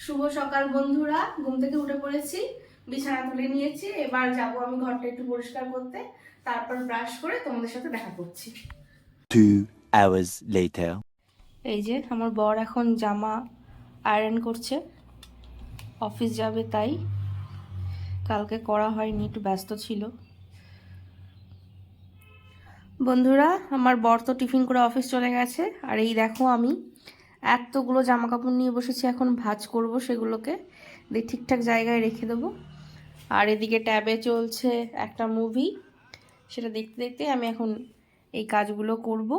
শুভ সকাল বন্ধুরা ঘুম থেকে উঠে পড়েছি বিছানা তুলে নিয়েছি এবার যাব আমি ঘরটা একটু পরিষ্কার করতে তারপর ব্রাশ করে তোমাদের সাথে দেখা করছি। এই যে আমার বর এখন জামা আয়রন করছে অফিস যাবে তাই কালকে করা হয়নি একটু ব্যস্ত ছিল। বন্ধুরা আমার বর তো টিফিন করে অফিস চলে গেছে আর এই দেখো আমি এতগুলো জামা কাপড় নিয়ে বসেছি, এখন ভাজ করব সেগুলোকে। দিয়ে ঠিকঠাক জায়গায় রেখে দেবো। আর এদিকে ট্যাবে চলছে একটা মুভি সেটা দেখতে দেখতে আমি এখন এই কাজগুলো করব।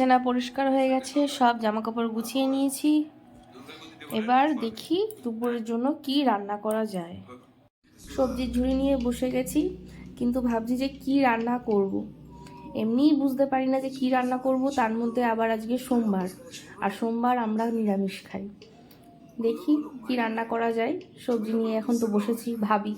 বিছানা পরিষ্কার হয়ে গেছে, সব জামা কাপড় গুছিয়ে নিয়েছি। এবার দেখি দুপুরের জন্য কি রান্না করা যায়। সবজির ঝুড়ি নিয়ে বসে গেছি, কিন্তু ভাবছি যে কি রান্না করব। এমনিই বুঝতে পারি না যে কি রান্না করব, তার মধ্যে আবার আজকে সোমবার, আর সোমবার আমরা নিরামিষ খাই। দেখি কি রান্না করা যায়, সবজি নিয়ে এখন তো বসেছি ভাবি।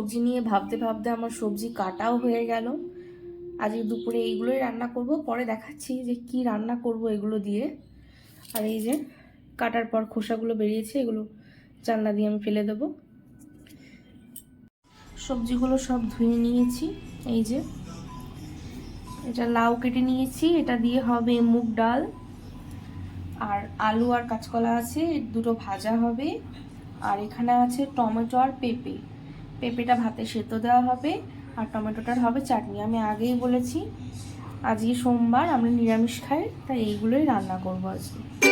সবজি নিয়ে ভাবতে ভাবতে আমার সবজি কাটাও হয়ে গেল। আজকে দুপুরে এইগুলোই রান্না করব, পরে দেখাচ্ছি যে কি রান্না করব এগুলো দিয়ে। আর এই যে কাটার পর খোসাগুলো বেরিয়েছে, এগুলো জানলা দিয়ে আমি ফেলে দেবো। সবজিগুলো সব ধুয়ে নিয়েছি, এই যে। এটা লাউ কেটে নিয়েছি, এটা দিয়ে হবে মুগ ডাল। আর আলু আর কাঁচকলা আছে, দুটো ভাজা হবে। আর এখানে আছে টমেটো আর পেঁপে। পেঁপেটা ভাতে সেদ্ধ দেওয়া হবে আর টমেটোটার হবে চাটনি। আমি আগেই বলেছি, আজকে সোমবার আমরা নিরামিষ খাই, তাই এইগুলোই রান্না করব আজকে।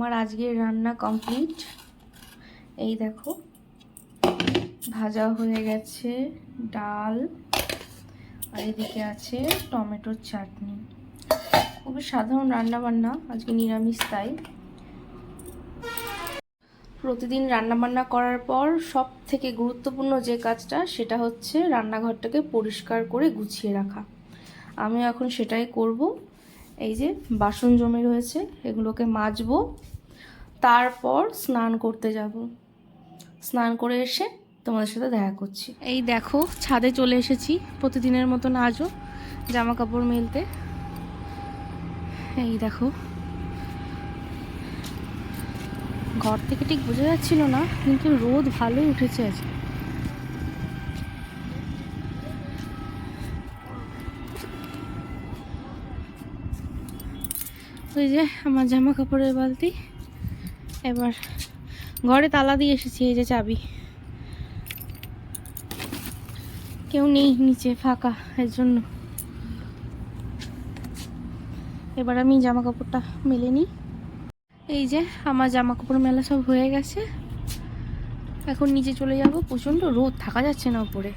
আজকের রান্না কমপ্লিট। এই দেখো, ভাজা হয়ে গেছে ডাল। আর এদিকে আছে টমেটোর চাটনি। খুবই সাধারণ রান্না বান্না আজকে নিরামিষ তাই। প্রতিদিন রান্নাবান্না করার পর সব থেকে গুরুত্বপূর্ণ যে কাজটা, সেটা হচ্ছে রান্নাঘরটাকে পরিষ্কার করে গুছিয়ে রাখা। আমি এখন সেটাই করব। এই যে বাসন জমে রয়েছে, এগুলোকে মাজবো। তারপর স্নান করতে যাব। স্নান করে এসে তোমাদের সাথে দেখা করছি। এই দেখো, ছাদে চলে এসেছি, প্রতিদিনের মতন আজও জামা কাপড় মেলতে। এই দেখো। ঘর থেকে ঠিক বোঝা যাচ্ছিল না, কিন্তু রোদ ভালোই উঠেছে আজকে। ওই যে আমার জামা কাপড়ের বালতি। এবার ঘরে তালা দিয়ে এসেছি, এই যে চাবি। কেউ নেই নিচে, ফাঁকা এর জন্য। এবার আমি জামা কাপড়টা মেলে নিই। এই যে আমার জামা কাপড় মেলা সব হয়ে গেছে। এখন নিচে চলে যাব। প্রচণ্ড রোদ, থাকা যাচ্ছে না উপরে।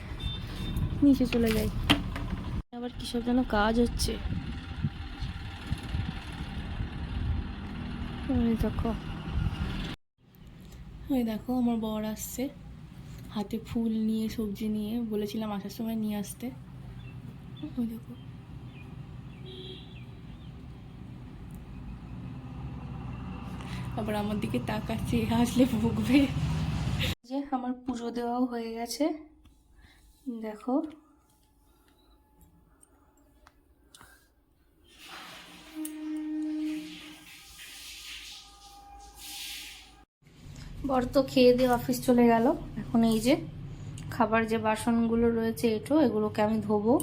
নিচে চলে যাই। আবার কিসব যেন কাজ হচ্ছে। দেখো। ওই দেখো আমার বর আসছে। হাতে ফুল নিয়ে সবজি নিয়ে বলেছিলাম আসার সময় নিয়ে আসতে। ওই দেখো। আবার আমার দিকে তাকাচ্ছে আসলে ভুগবে। যে আমার পুজো দেওয়াও হয়ে গেছে। দেখো। বর তো খেয়ে দিয়ে অফিস চলে গেল। এখন এই যে খাবার যে বাসনগুলো রয়েছে, এটো, এগুলোকে আমি ধোবো।